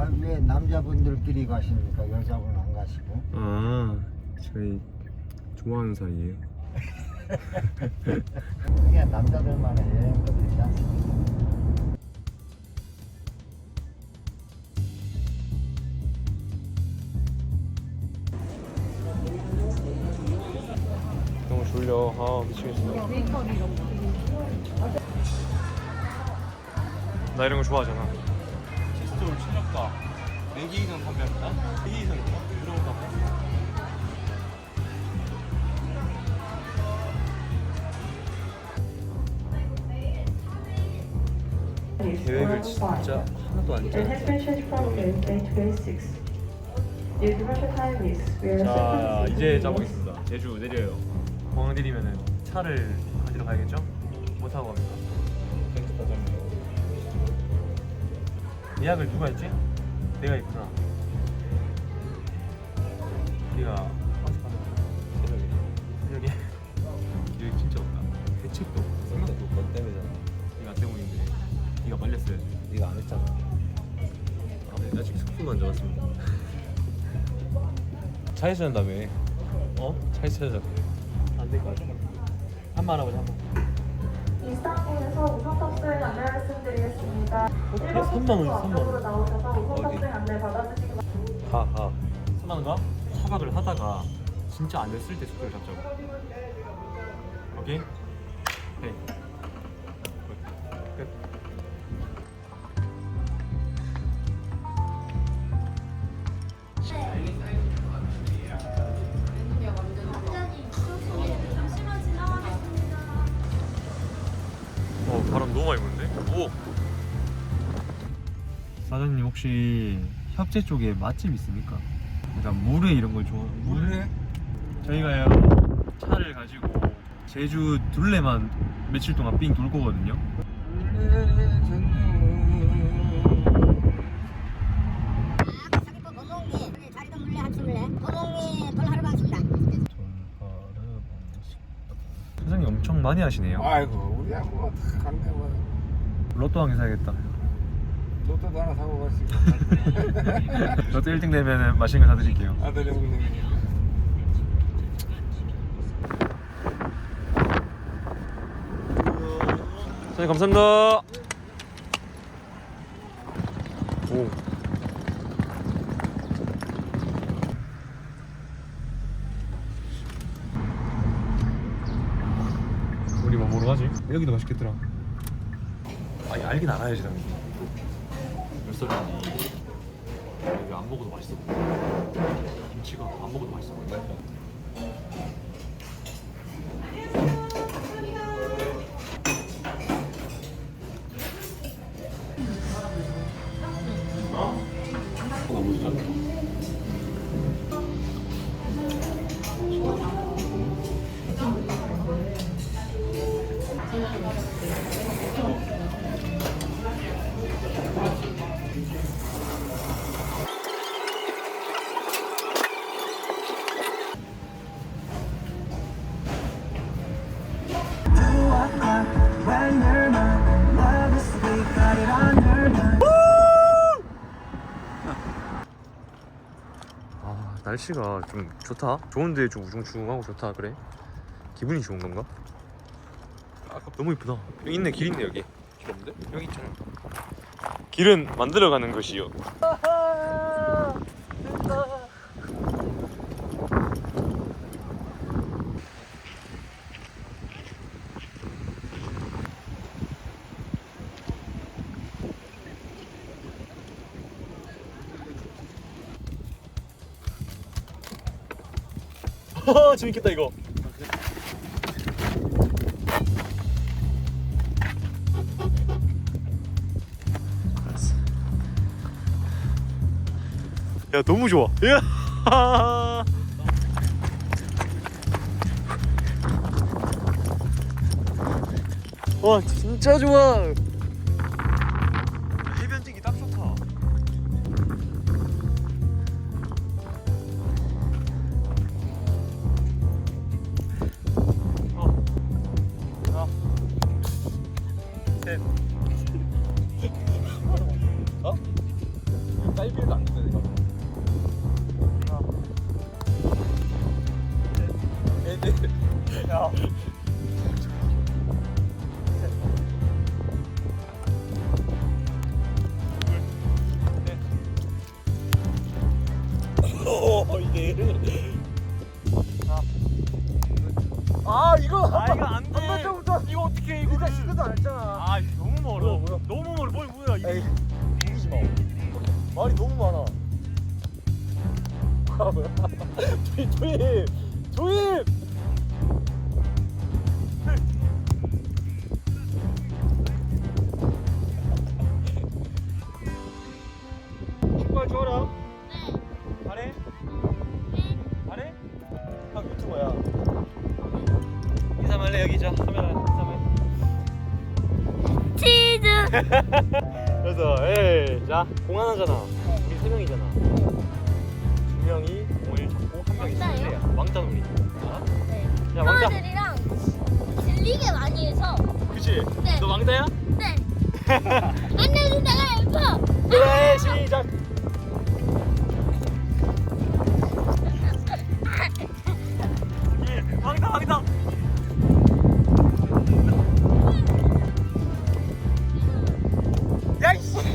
아, 왜 남자분들끼리 가십니까? 여자분 안 가시고? 아 저희 좋아하는 사이예요 그냥 남자들만의 여행도 되지 않습니까? 너무 졸려 아 미치겠어 나 이런 거 좋아하잖아 시스템을 최저가 4개 이상 판매합니다 4개 이상 들어온다 계획을 진짜 하나도 안 It 짜. has been changed from grade 8 to grade 6. Your departure time is we are 자 이제 notes. 있습니다 제주 내려요 공항 내리면은 차를 가지러 가야겠죠? 예약을 누가 했지? 내가 했구나. 새벽에 새벽에 계획 진짜 없다. 대책도 없어 생각도 너 때문이잖아. 네가 때문인데 네가 말렸어야지. 네가 안 했잖아. 아, 네, 아직 스푼도 안 잡았습니다. 차에 서 잔다며. 어? 차에 서 잔다며. 안될 것 같아 한번 하라고 한번. 이스탄불에서 우선 탑승 안내 말씀드리겠습니다. 어, 3만 원이야, 3만 원. 바랍니다. 하하 3만 원가? 차박을 하다가 진짜 안 됐을 때 숙소를 잡자고 오케이? 네 끝. 어 바람 너무 많이 부는데? 오! 사장님 혹시 협재 쪽에 맛집 있습니까? 그러니까 물회 이런 걸 좋아 물에 저희가요 차를 가지고 제주 둘레만 며칠 동안 삥 돌 거거든요 사기포 고목리 자리도 물레 합치 물레 고목리 돌하루 방식이다. 사장님 엄청 많이 하시네요 아이고, 우리야 뭐, 간데 뭐, 로또 한개 사야겠다 로또도 하나 사고 가시고. 로또 1등 되면 맛있는 거 사드릴게요 아들이 먹는 게. 사장님 감사합니다 오 우리 뭐 먹으러 가지? 여기도 맛있겠더라 아니 알긴 알아야지 당연히 몇 살인지 여기 안 먹어도 맛있어 보여 김치가 안 먹어도 맛있어 보여 날씨가 좀 좋다? 좋은데 좀 우중충하고 좋다 그래? 기분이 좋은 건가? 너무 이쁘다. 여기 있네 길 있네 여기. 길 없는데? 여기 있잖아. 길은 만들어가는 것이요 아 재밌겠다 이거. 야 너무 좋아. 야! 와 진짜 좋아 아 이거 아 이거 안 돼 한번부터 이거 어떻게 이거 일단 시도도 안 했잖아. 아 너무 멀어. 너무 멀어. 뭘 뭐야? 이거 에이. 이기지 마 말이 너무 많아. 아 뭐야? 조임 조임 그래서 에이 자 공 하나잖아 우리 세 명이잖아 두 명이 공을 잡고 한 명이 왕따예요? 술래야 왕따 놀이 알아? 네. 야 왕따 형아들이랑 질리게 많이 해서. 그치? 네. 너 왕따야? 네. 안 내면 내가 예뻐. 그래 시작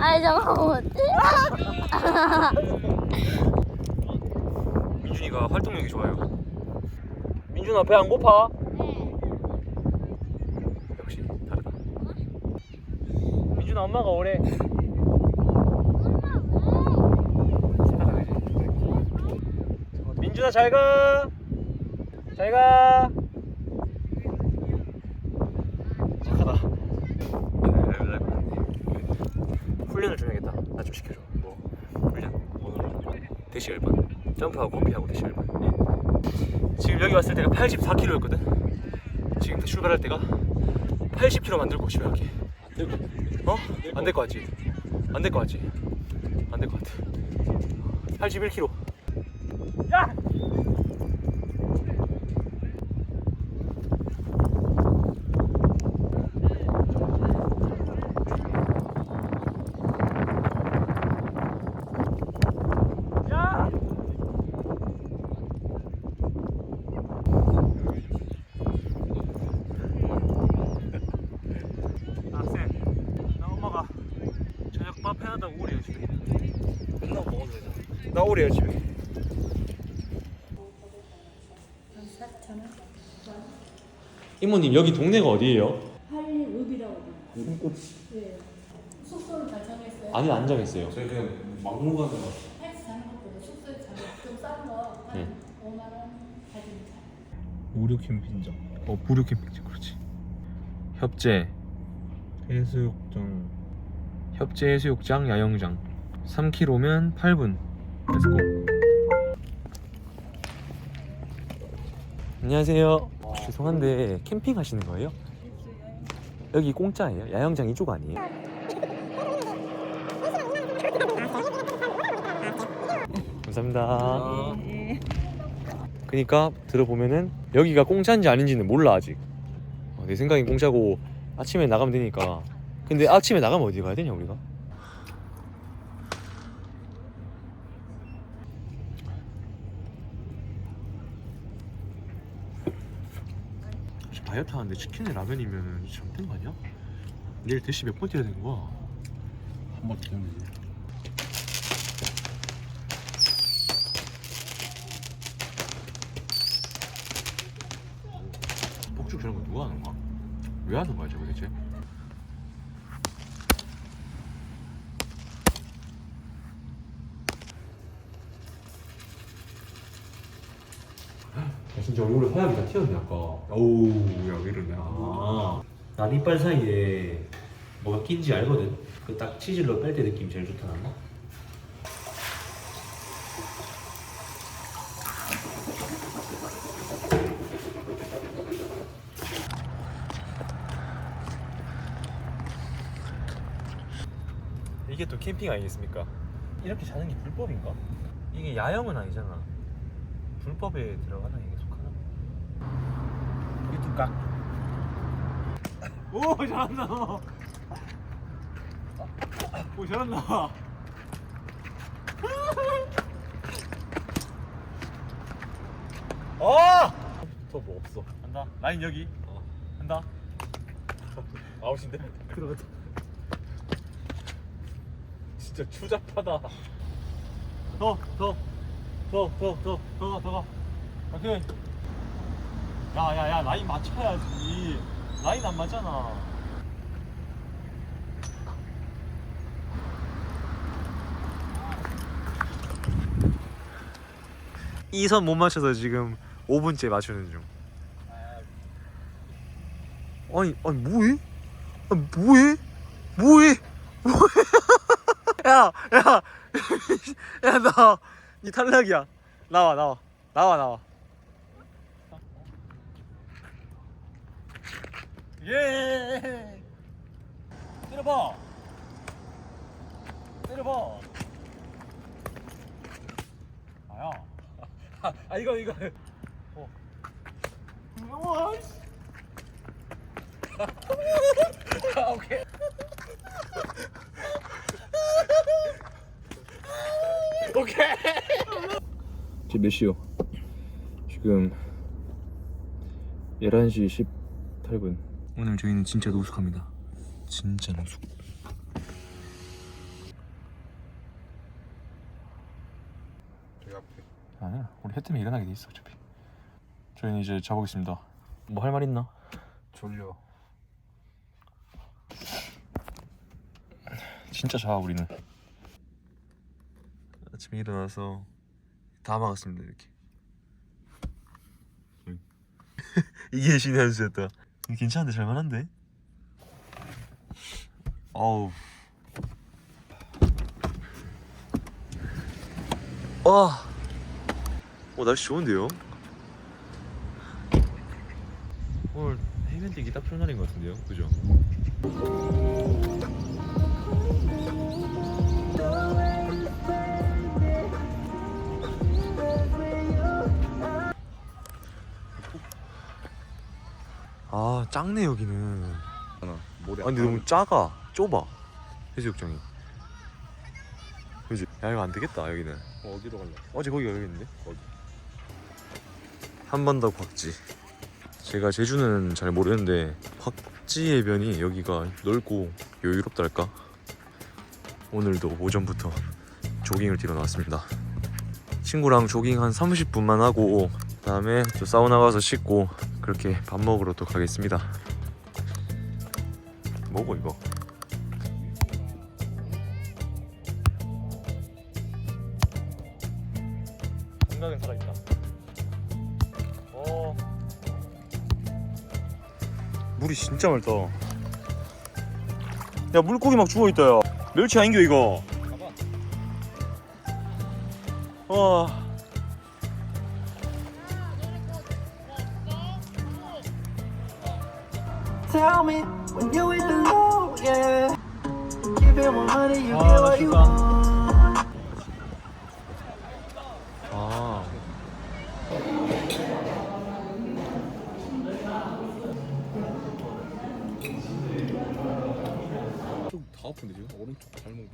아이 잠깐만? 민준이가 활동력이 좋아요. 민준아 배 안 고파? 역시 다르다. 민준아 엄마가 오래 민준아 잘 가 잘 가 착하다 훈련을 좀 해야겠다. 나 좀 시켜줘. 뭐 훈련 오늘 대시 열반 점프하고 호피하고 대시 열반. 지금 여기 왔을 때가 84kg였거든. 지금 출발할 때가 80kg 만들고 집에 갈게. 어? 안 될 것 같지? 안 될 것 같지? 안 될 것 같아. 81kg. 야! 야! 아, 쌤. 나 엄마가 저녁 밥 해놨다고 오래요, 집에. 맨날 먹어도 되잖아. 나 오래요, 집에. 이모님 여기 동네가 어디예요? 숙소를 다 정했어요. 아니 안 정했어요. 저희 그냥 막무가내 헬스 자는 것보다 숙소에 자는 좀싼 거. 한 네. 5만 원 가지면 자. 무료 캠핑장. 어 무료 캠핑장 그렇지. 협재 해수욕장. 협재 해수욕장 야영장 3km면 8분. 렛츠고. 안녕하세요. 죄송한데 캠핑 하시는 거예요? 여기 공짜예요? 야영장 이쪽 아니에요? 감사합니다. 그니까 들어보면은 여기가 공짜인지 아닌지는 몰라 아직. 어, 내 생각엔 공짜고 아침에 나가면 되니까. 근데 아침에 나가면 어디 가야 되냐 우리가? 다이어트 하는데 치킨에 라면이면 잘못된 거 아니야? 내일 대시 몇번 뛰어야 되는 거야? 한번 되면 되지. 복죽 저런 거 누가 하는 거야? 왜 하는 거야 저거 대체? 진짜 얼굴에 하얗게 다 튀었네 아까 오우 야왜 이러냐 아, 난 이빨 사이에 뭐가 낀지 알거든 그 딱 치질로 뺄 때 느낌이 제일 좋다 나 이게 또 캠핑 아니겠습니까? 이렇게 자는 게 불법인가? 이게 야영은 아니잖아. 불법에 들어가나 이게 각. 오 잘한다. 오 잘한다. 아! 더뭐 없어. 한다. 라인 여기. 어. 한다. 아웃인데? 들어갔다. 진짜 추잡하다. 더, 더, 더, 더, 더, 더 가, 더 가. 오케이. 야, 야, 야, 라인 맞춰야지. 라인 안 맞잖아. 이 선 못 맞춰서 지금 5분째 맞추는 중. 아니, 아니 뭐해? 아니, 뭐해? 뭐해? 야, 야, 야, 나, 니 탈락이야. 나와, 나와, 나와, 나와. 예. 때려봐. 때려봐. 아야. 아, 아 이거 이거. 어. 씨. 아, 오케이. 오케이. 지금 몇 시요? 지금 11시 18분. 오늘 저희는 진짜 노숙합니다. 진짜 노숙. 저 앞에 아니야. 우리 해 때문에 일어나게 돼 있어 어차피. 저희는 이제 자보겠습니다. 뭐 할 말 있나? 졸려 진짜 자 우리는. 아침에 일어나서 다 막았습니다 이렇게. 이게 신의 한 수였다. 괜찮은데 잘만한데? 어우. 와. 어 날씨 좋은데요? 오늘 해변 뛰기 딱 좋은 날인 것 같은데요, 그죠? 작네 여기는. 모래 아 근데 너무 작아, 좁아 해수욕장이. 그지? 야 이거 안 되겠다 여기는. 어디로 갈래? 어제 거기가 여기 있는데? 거기. 한번 더 곽지. 제가 제주는 잘 모르는데 곽지 해변이 여기가 넓고 여유롭달까? 오늘도 오전부터 조깅을 뛰러 나왔습니다. 친구랑 조깅 한 30분만 하고 그다음에 또 사우나 가서 씻고 그렇게 밥 먹으러 또 가겠습니다. 뭐고 이거? 생각은 살아있다. 어. 물이 진짜 맑다. 야 물고기 막 죽어 있다. 야. 멸치 아닌겨 이거. 와. Tell me when you the low, yeah. Give it 100, you 아, get what you 맛있다. want. 아. 다 아픈데 지금 오른쪽 발목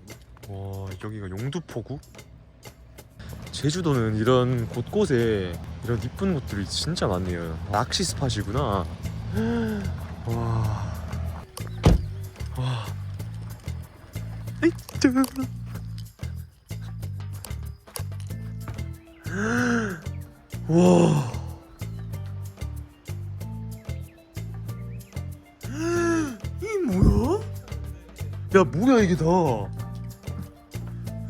와 여기가 용두포구? 제주도는 이런 곳곳에 이런 이쁜 곳들이 진짜 많네요 낚시 스팟이구나 와. 와. 에이, 저. 와. 이 뭐야? 야 뭐야 이게 다? 야,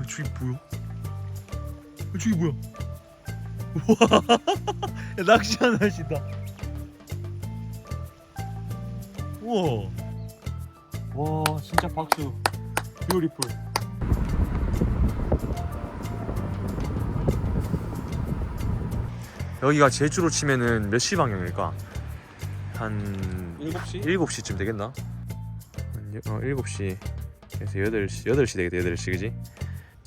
저기 뭐야? 야, 저기 뭐야? 와, 낚시하는 날씨다. 우와. 와 진짜 박수. 뷰티풀. 여기가 제주로 치면은 몇 시 방향일까? 한 7시? 7시쯤 되겠나? 어, 7시 그래서 8시 8시 되겠다 8시 그지?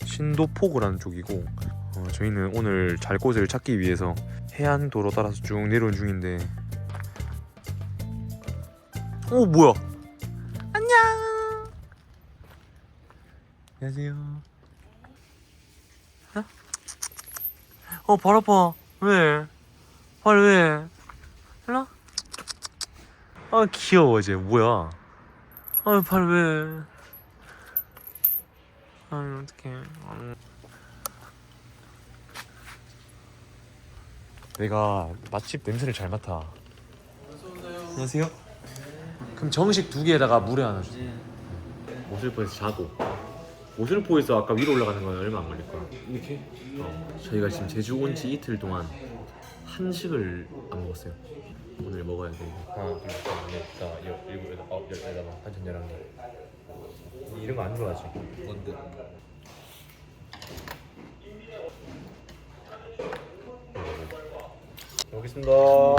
신도포구라는 쪽이고 어, 저희는 오늘 잘 곳을 찾기 위해서 해안 도로 따라서 쭉 내려온 중인데 오 뭐야 안녕 안녕하세요 어? 어, 발 아파. 왜? 발 왜? 일로? 아, 귀여워, 쟤. 뭐야? 아, 발 왜? 아, 어떡해. 아. 내가 맛집 냄새를 잘 맡아. 안녕하세요. 그럼 정식 두 개에다가 물에 하나 주세요. 모슬포에서 자고. 모슬포에서 아까 위로 올라가는 건 얼마 안 걸릴 거야. 이렇게? 어, 저희가 지금 제주 온 지 이틀 동안 한식을 안 먹었어요. 오늘 먹어야 돼. 하나, 둘, 셋, 넷, 다, 여, 일곱, 여덟, 아홉, 열, 열다섯, 한천, 열한 개. 이런 거 안 좋아하지? 뭔데? 먹겠습니다. 와.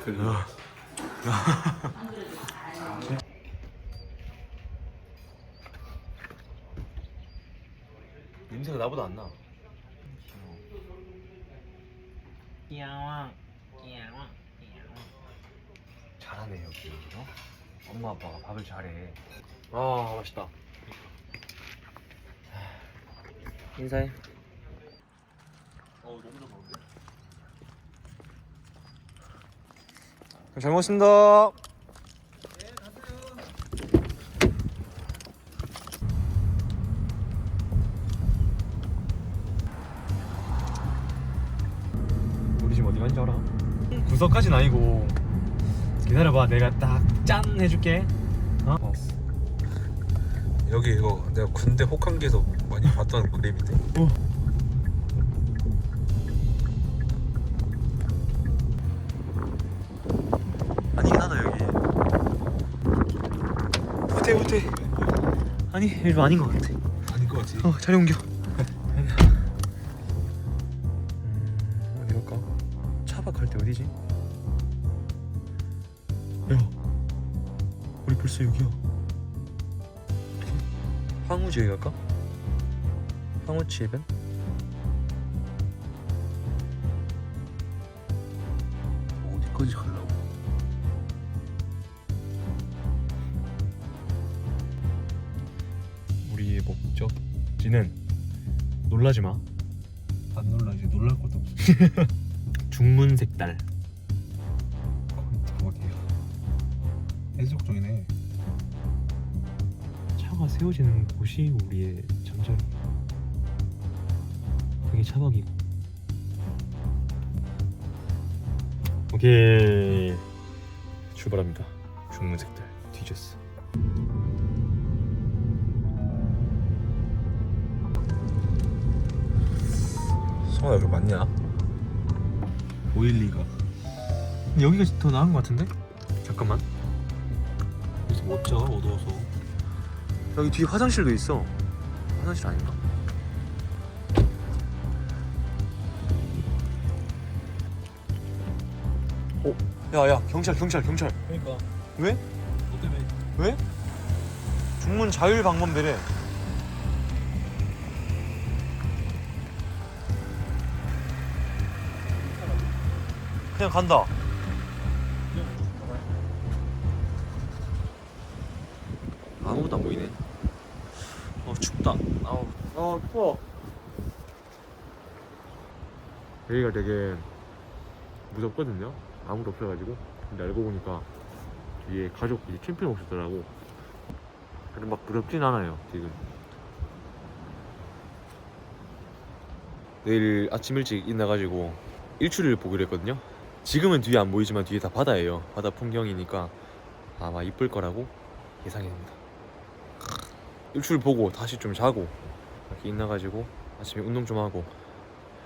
냄새가 나보다 안 나. 잘하네 여기. 어? 엄마 아빠가 밥을 잘해. 아 맛있다. 인사해. 어 너무 잘먹는데? 잘 먹었습니다. 우리 지금 어디 간지 알아? 구석까진 아니고 기다려봐 내가 딱 짠 해줄게 어? 여기 이거 내가 군대 혹한기에서 많이 봤던 그림인데 아 아니 여기 아닌 것 같아 아닐 것 같지? 어 자리 옮겨 음, 어디 갈까? 차박할 때 어디지? 야 우리 벌써 여기야 황우지에 갈까? 황우치 해변? 곳이 우리의 잠자리? 여기 차박이고. 오케이. 출발합니다. 중문색달 뒤졌어. 성아 여기 맞냐? 512가. 여기가 더 나은 것 같은데? 잠깐만. 여기서 멋져 어두워서 여기 뒤에 화장실도 있어 화장실 아닌가? 어? 야야 경찰 경찰 경찰 그러니까 왜? 너 때문에 왜? 중문 자율 방범대래 그냥 간다 아무것도 안 보이네 어 추워. 여기가 되게 무섭거든요. 아무도 없어가지고. 근데 알고 보니까 뒤에 가족들이 캠핑 오셨더라고. 근데 막 무섭진 않아요 지금. 내일 아침 일찍 일어나가지고 일출을 보기로 했거든요. 지금은 뒤에 안 보이지만 뒤에 다 바다예요. 바다 풍경이니까 아마 이쁠 거라고 예상이 됩니다. 일출 보고 다시 좀 자고 이렇게 있나가지고 아침에 운동 좀 하고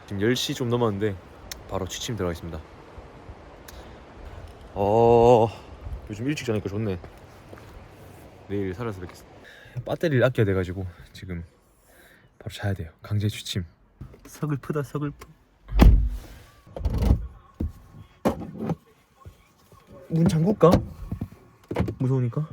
지금 10시 좀 넘었는데 바로 취침 들어가겠습니다. 어 요즘 일찍 자니까 좋네. 내일 살아서 뵙겠습니다. 배터리를 아껴야 돼가지고 지금 바로 자야 돼요. 강제 취침. 서글프다 서글프. 문 잠글까? 무서우니까.